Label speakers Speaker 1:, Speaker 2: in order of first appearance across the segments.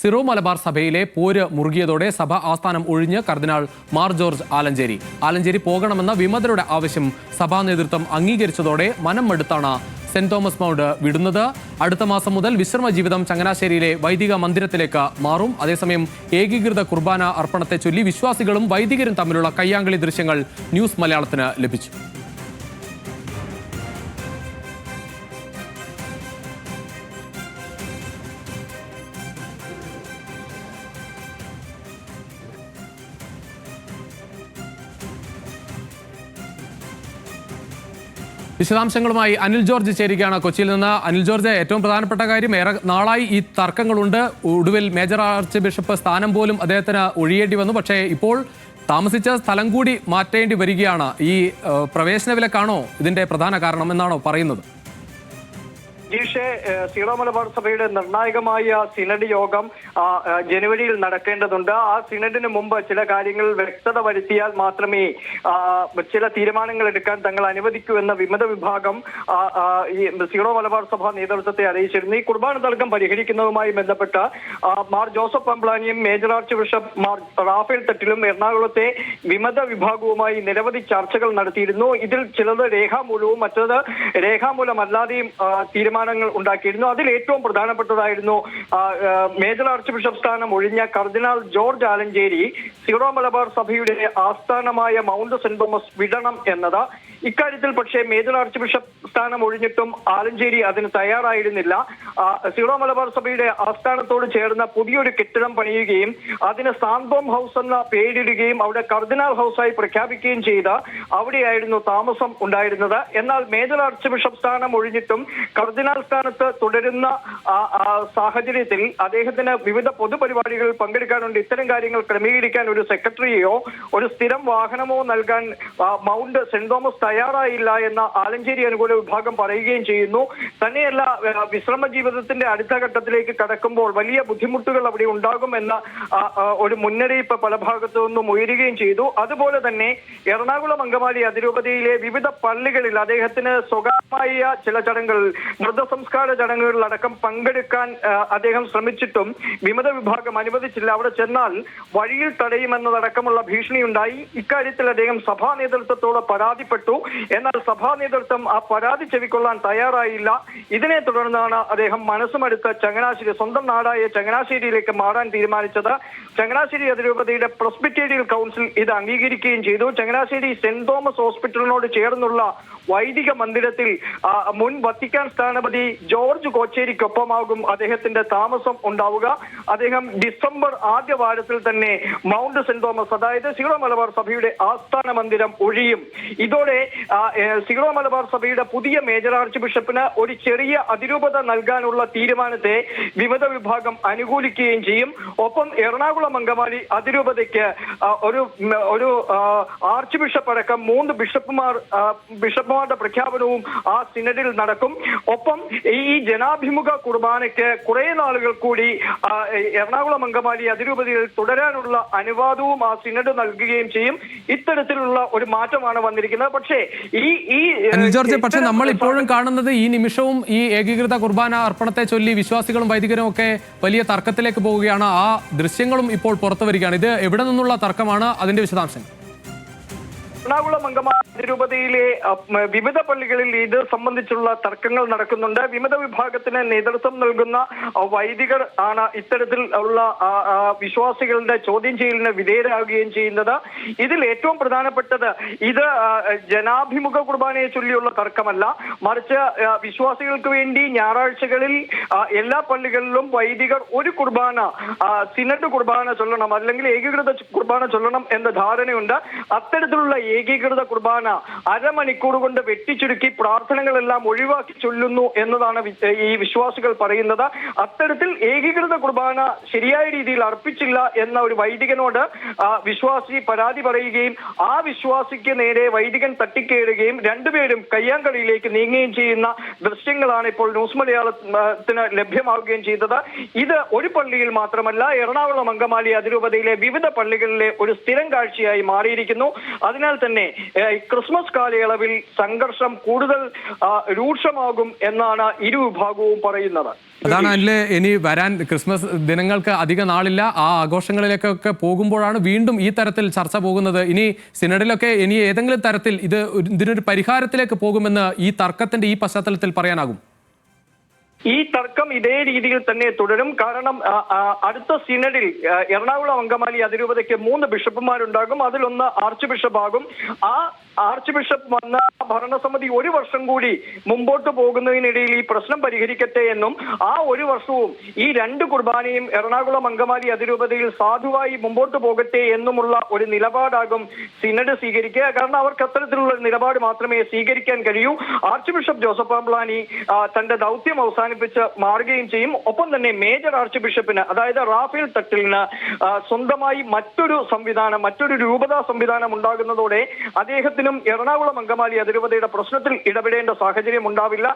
Speaker 1: Syro Malabar സഭയിലെ പോര് മുറുകിയതോടെ സഭ ആസ്ഥാനം ഒഴിഞ്ഞ് കർദിനാൾ മാർ ജോർജ് ആലഞ്ചേരി. ആലഞ്ചേരി പോകണമെന്ന വിമതരുടെ ആവശ്യം സഭാ നേതൃത്വം അംഗീകരിച്ചതോടെ മനം മടുത്താണ് സെന്റ് തോമസ് മൗണ്ട് വിടുന്നത്. അടുത്ത മാസം മുതൽ വിശ്രമ ജീവിതം ചങ്ങനാശ്ശേരിയിലെ വൈദിക മന്ദിരത്തിലേക്ക് മാറും. അതേസമയം ഏകീകൃത കുർബാന അർപ്പണത്തെ ചൊല്ലി വിശ്വാസികളും വൈദികരും തമ്മിലുള്ള കയ്യാങ്കളി ദൃശ്യങ്ങൾ ന്യൂസ് മലയാളത്തിന് ലഭിച്ചു. വിശദാംശങ്ങളുമായി അനിൽ ജോർജ് ചേരുകയാണ് കൊച്ചിയിൽ നിന്ന്. അനിൽ ജോർജ് ഏറ്റവും പ്രധാനപ്പെട്ട കാര്യം ഏറെ നാളായി ഈ തർക്കങ്ങളുണ്ട്. ഒടുവിൽ മേജർ ആർച്ച് ബിഷപ്പ് സ്ഥാനം പോലും അദ്ദേഹത്തിന് ഒഴിയേണ്ടി വന്നു. പക്ഷേ ഇപ്പോൾ താമസിച്ച സ്ഥലം കൂടി മാറ്റേണ്ടി വരികയാണ്. ഈ പ്രവേശന വിലക്കാണോ ഇതിന്റെ പ്രധാന കാരണം എന്നാണോ പറയുന്നത്?
Speaker 2: ജീഷെ സീറോ മലബാർ സഭയുടെ നിർണായകമായ സിനഡ് യോഗം ജനുവരിയിൽ നടക്കേണ്ടതുണ്ട്. ആ സിനഡിന് മുമ്പ് ചില കാര്യങ്ങൾ വ്യക്തത വരുത്തിയാൽ മാത്രമേ ചില തീരുമാനങ്ങൾ എടുക്കാൻ തങ്ങൾ അനുവദിക്കൂ എന്ന വിമത വിഭാഗം ഈ സീറോ മലബാർ സഭ നേതൃത്വത്തെ അറിയിച്ചിരുന്നു. ഈ കുർബാന തർക്കം പരിഹരിക്കുന്നതുമായി ബന്ധപ്പെട്ട് മാർ ജോസഫ് പമ്പ്ലാനിയും major archbishop Mar Rafale തട്ടിലും എറണാകുളത്തെ വിമത വിഭാഗവുമായി നിരവധി ചർച്ചകൾ നടത്തിയിരുന്നു. ഇതിൽ ചിലത് രേഖാമൂലവും മറ്റത് രേഖാമൂലമല്ലാതെയും ആ, തീരുമാനങ്ങൾ ഉണ്ടാക്കിയിരുന്നു. അതിൽ ഏറ്റവും പ്രധാനപ്പെട്ടതായിരുന്നു മേജർ ആർച്ച് ബിഷപ്പ് സ്ഥാനം ഒഴിഞ്ഞ കർദിനാൾ ജോർജ് ആലഞ്ചേരി സിറോ മലബാർ സഭയുടെ ആസ്ഥാനമായ മൗണ്ട് സെന്റ് തോമസ് വിടണം എന്നത്. ഇക്കാര്യത്തിൽ പക്ഷേ മേജർ ആർച്ച് ബിഷപ്പ് സ്ഥാനം ഒഴിഞ്ഞിട്ടും ആലഞ്ചേരി അതിന് തയ്യാറായിരുന്നില്ല. സീറോ മലബാർ സഭയുടെ ആസ്ഥാനത്തോട് ചേർന്ന പുതിയൊരു കെട്ടിടം പണിയുകയും അതിന് സാന്തോം ഹൗസ് എന്ന പേരിടുകയും അവിടെ കർദിനാൾ ഹൗസായി പ്രഖ്യാപിക്കുകയും ചെയ്ത അവിടെയായിരുന്നു താമസം ഉണ്ടായിരുന്നത്. എന്നാൽ മേജർ ആർച്ച് ബിഷപ്പ് സ്ഥാനം ഒഴിഞ്ഞിട്ടും കർദിനാൾ സ്ഥാനത്ത് തുടരുന്ന സാഹചര്യത്തിൽ അദ്ദേഹത്തിന് വിവിധ പൊതുപരിപാടികളിൽ പങ്കെടുക്കാനുണ്ട്. ഇത്തരം കാര്യങ്ങൾ ക്രമീകരിക്കാൻ ഒരു സെക്രട്ടറിയോ ഒരു സ്ഥിരം വാഹനമോ നൽകാൻ മൗണ്ട് സെന്റ് തോമസ് തയ്യാറായില്ല എന്ന ആലഞ്ചേരി അനുകൂല വിഭാഗം പറയുകയും ചെയ്യുന്നു. തന്നെയല്ല വിശ്രമ ജീവിതത്തിന്റെ അടുത്ത ഘട്ടത്തിലേക്ക് കടക്കുമ്പോൾ വലിയ ബുദ്ധിമുട്ടുകൾ അവിടെ ഉണ്ടാകുമെന്ന ഒരു മുന്നറിയിപ്പ് പല ഭാഗത്തു നിന്നും ഉയരുകയും ചെയ്തു. അതുപോലെ തന്നെ എറണാകുളം അങ്കമാലി അതിരൂപതയിലെ വിവിധ പള്ളികളിൽ അദ്ദേഹത്തിന് സ്വകാര്യമായ ചില ചടങ്ങുകളിൽ മൃതസംസ്കാര ചടങ്ങുകളിലടക്കം പങ്കെടുക്കാൻ അദ്ദേഹം ശ്രമിച്ചിട്ടും വിമത വിഭാഗം അനുവദിച്ചില്ല. അവിടെ ചെന്നാൽ വഴിയിൽ തടയുമെന്നതടക്കമുള്ള ഭീഷണിയുണ്ടായി. ഇക്കാര്യത്തിൽ അദ്ദേഹം സഭാ നേതൃത്വത്തോട് പരാതിപ്പെട്ടു. എന്നാൽ സഭാ നേതൃത്വം ആ പരാതി ചെവിക്കൊള്ളാൻ തയ്യാറായില്ല. ഇതിനെ തുടർന്നാണ് അദ്ദേഹം മനസ്സുമെടുത്ത് ചങ്ങനാശ്ശേരി സ്വന്തം നാടായ ചങ്ങനാശ്ശേരിയിലേക്ക് മാറാൻ തീരുമാനിച്ചത്. ചങ്ങനാശ്ശേരി അതിരൂപതയുടെ പ്രൊസ്ബിറ്റേറിയൽ കൗൺസിൽ ഇത് അംഗീകരിക്കുകയും ചെയ്തു. ചങ്ങനാശ്ശേരി സെന്റ് തോമസ് ഹോസ്പിറ്റലിനോട് ചേർന്നുള്ള വൈദിക മന്ദിരത്തിൽ മുൻ വത്തിക്കാൻ സ്ഥാനപതി ജോർജ് കോച്ചേരിക്കൊപ്പമാകും അദ്ദേഹത്തിന്റെ താമസം ഉണ്ടാവുക. അദ്ദേഹം ഡിസംബർ ആദ്യ വാരത്തിൽ തന്നെ മൗണ്ട് സെന്റ് തോമസ് അതായത് സീറോ മലബാർ സഭയുടെ ആസ്ഥാന മന്ദിരം ഒഴിയും. ഇതോടെ സീറോ മലബാർ സഭയുടെ പുതിയ മേജർ ആർച്ച് ബിഷപ്പിന് ഒരു ചെറിയ അതിരൂപത നൽകാനുള്ള തീരുമാനത്തെ വിമത വിഭാഗം അനുകൂലിക്കുകയും ചെയ്യും. ഒപ്പം എറണാകുളം അങ്കമാലി അതിരൂപതയ്ക്ക് ഒരു ഒരു ആർച്ച് ബിഷപ്പ് അടക്കം മൂന്ന് ബിഷപ്പുമാർ ബിഷപ്പുമാരുടെ പ്രഖ്യാപനവും ആ സിനഡിൽ നടക്കും. ഒപ്പം ഈ ജനാഭിമുഖ കുർബാനയ്ക്ക് കുറെ നാളുകൾ കൂടി എറണാകുളം അങ്കമാലി അതിരൂപതയിൽ തുടരാനുള്ള അനുവാദവും ആ സിനഡ് നൽകുകയും ചെയ്യും. ഇത്തരത്തിലുള്ള ഒരു മാറ്റമാണ് വന്നിരിക്കുന്നത്. പക്ഷേ ഈ ഈ
Speaker 1: ജോർജ് പക്ഷേ നമ്മൾ ഇപ്പോഴും കാണുന്നത് ഈ നിമിഷവും ഈ ഏകീകൃത കുർബാന അർപ്പണത്തെ ചൊല്ലി വിശ്വാസികളും വൈദികരും ഒക്കെ വലിയ തർക്കത്തിലേക്ക് പോവുകയാണ് ആ ദൃശ്യങ്ങളും ഇപ്പോൾ പുറത്തു വരികയാണ്. ഇത് എവിടെ നിന്നുള്ള തർക്കമാണ്? അതിന്റെ വിശദാംശങ്ങൾ.
Speaker 2: എറണാകുളം അങ്കമാലി അതിരൂപതയിലെ വിവിധ പള്ളികളിൽ ഇത് സംബന്ധിച്ചുള്ള തർക്കങ്ങൾ നടക്കുന്നുണ്ട്. വിമത വിഭാഗത്തിന് നേതൃത്വം നൽകുന്ന വൈദികർ ആണ് ഇത്തരത്തിൽ ഉള്ള വിശ്വാസികളുടെ ചോദ്യം ചെയ്യലിന് വിധേയരാകുകയും ചെയ്യുന്നത്. ഇതിൽ ഏറ്റവും പ്രധാനപ്പെട്ടത് ഇത് ജനാഭിമുഖ കുർബാനയെ ചൊല്ലിയുള്ള തർക്കമല്ല. മറിച്ച് വിശ്വാസികൾക്ക് വേണ്ടി ഞായറാഴ്ചകളിൽ എല്ലാ പള്ളികളിലും വൈദികർ ഒരു കുർബാന സിനഡ് കുർബാന ചൊല്ലണം അല്ലെങ്കിൽ ഏകീകൃത കുർബാന ചൊല്ലണം എന്ന ധാരണയുണ്ട്. അത്തരത്തിലുള്ള ഏകീകൃത കുർബാന അരമണിക്കൂർ കൊണ്ട് വെട്ടിച്ചുരുക്കി പ്രാർത്ഥനകളെല്ലാം ഒഴിവാക്കി ചൊല്ലുന്നു എന്നതാണ് ഈ വിശ്വാസികൾ പറയുന്നത്. അത്തരത്തിൽ ഏകീകൃത കുർബാന ശരിയായ രീതിയിൽ അർപ്പിച്ചില്ല എന്ന ഒരു വൈദികനോട് വിശ്വാസി പരാതി പറയുകയും ആ വിശ്വാസിക്ക് നേരെ വൈദികൻ തട്ടിക്കേറുകയും രണ്ടുപേരും കയ്യാങ്കളിയിലേക്ക് നീങ്ങുകയും ചെയ്യുന്ന ദൃശ്യങ്ങളാണ് ഇപ്പോൾ ന്യൂസ് മലയാളത്തിന് ലഭ്യമാവുകയും ചെയ്തത്. ഇത് ഒരു പള്ളിയിൽ മാത്രമല്ല എറണാകുളം അങ്കമാലി അതിരൂപതയിലെ വിവിധ പള്ളികളിലെ ഒരു സ്ഥിരം കാഴ്ചയായി മാറിയിരിക്കുന്നു. അതിനാൽ തന്നെ. ക്രിസ്മസ് കാലയളവിൽ സംഘർഷം കൂടുതൽ രൂക്ഷമാകും എന്നാണ് ഇരു വിഭാഗവും പറയുന്നത്.
Speaker 1: അതാണ് അല്ലെ ഇനി വരാൻ ക്രിസ്മസ് ദിനങ്ങൾക്ക് അധിക നാളില്ല. ആ ആഘോഷങ്ങളിലേക്കൊക്കെ പോകുമ്പോഴാണ് വീണ്ടും ഈ തരത്തിൽ ചർച്ച പോകുന്നത്. ഇനി സിനഡിലൊക്കെ ഇനി ഏതെങ്കിലും തരത്തിൽ ഇത് ഇതിനൊരു പരിഹാരത്തിലേക്ക് പോകുമെന്ന് ഈ തർക്കത്തിന്റെ ഈ പശ്ചാത്തലത്തിൽ പറയാനാകും.
Speaker 2: ഈ തർക്കം ഇതേ രീതിയിൽ തന്നെ തുടരും. കാരണം അടുത്ത സിനഡിൽ എറണാകുളം അങ്കമാലി അതിരൂപതയ്ക്ക് മൂന്ന് ബിഷപ്പുമാരുണ്ടാകും. അതിലൊന്ന് ആർച്ച് ബിഷപ്പാകും. ആ ആർച്ച് ബിഷപ്പ് വന്ന ഭരണസമിതി ഒരു വർഷം കൂടി മുമ്പോട്ട് പോകുന്നതിനിടയിൽ ഈ പ്രശ്നം പരിഹരിക്കട്ടെ എന്നും ആ ഒരു വർഷവും ഈ രണ്ട് കുർബാനയും എറണാകുളം അങ്കമാലി അതിരൂപതയിൽ സാധുവായി മുമ്പോട്ട് പോകട്ടെ എന്നുമുള്ള ഒരു നിലപാടാകും സിനഡ് സ്വീകരിക്കുക. കാരണം അവർക്ക് അത്തരത്തിലുള്ള നിലപാട് മാത്രമേ സ്വീകരിക്കാൻ കഴിയൂ. ആർച്ച് ബിഷപ്പ് ജോസഫ് ആംബ്ലാനി തന്റെ ദൗത്യം അവസാനിപ്പിച്ച് മാറുകയും ചെയ്യും. ഒപ്പം തന്നെ മേജർ ആർച്ച് ബിഷപ്പിന് അതായത് റാഫേൽ തട്ടിലിന് സ്വന്തമായി മറ്റൊരു സംവിധാനം മറ്റൊരു രൂപതാ സംവിധാനം ഉണ്ടാകുന്നതോടെ അദ്ദേഹത്തിനും എറണാകുളം അങ്കമാലി അതിരൂപതയുടെ പ്രശ്നത്തിൽ ഇടപെടേണ്ട സാഹചര്യം ഉണ്ടാവില്ല.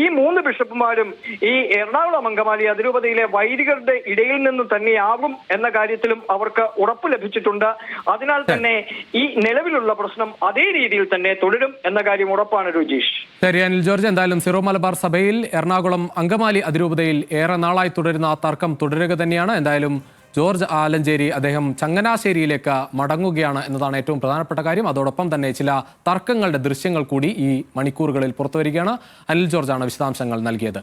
Speaker 2: ഈ മൂന്ന് ബിഷപ്പുമാരും ഈ എറണാകുളം അങ്കമാലി അതിരൂപതയിലെ വൈദികരുടെ ഇടയിൽ നിന്ന് തന്നെയാകും എന്ന കാര്യത്തിലും അവർക്ക് ഉറപ്പ് ലഭിച്ചിട്ടുണ്ട്. അതിനാൽ തന്നെ ഈ നിലവിലുള്ള പ്രശ്നം അതേ രീതിയിൽ തന്നെ തുടരും എന്ന കാര്യം ഉറപ്പാണ് രുജീഷ്.
Speaker 1: ശരി അനിൽ ജോർജ്. എന്തായാലും സിറോ മലബാർ സഭയിൽ എറണാകുളം അങ്കമാലി അതിരൂപതയിൽ ഏറെ നാളായി തുടരുന്ന ആ തർക്കം തുടരുക തന്നെയാണ്. എന്തായാലും ജോർജ് ആലഞ്ചേരി അദ്ദേഹം ചങ്ങനാശ്ശേരിയിലേക്ക് മടങ്ങുകയാണ് എന്നതാണ് ഏറ്റവും പ്രധാനപ്പെട്ട കാര്യം. അതോടൊപ്പം തന്നെ ചില തർക്കങ്ങളുടെ ദൃശ്യങ്ങൾ കൂടി ഈ മണിക്കൂറുകളിൽ പുറത്തുവരികയാണ്. അനിൽ ജോർജാണ് വിശദാംശങ്ങൾ നൽകിയത്.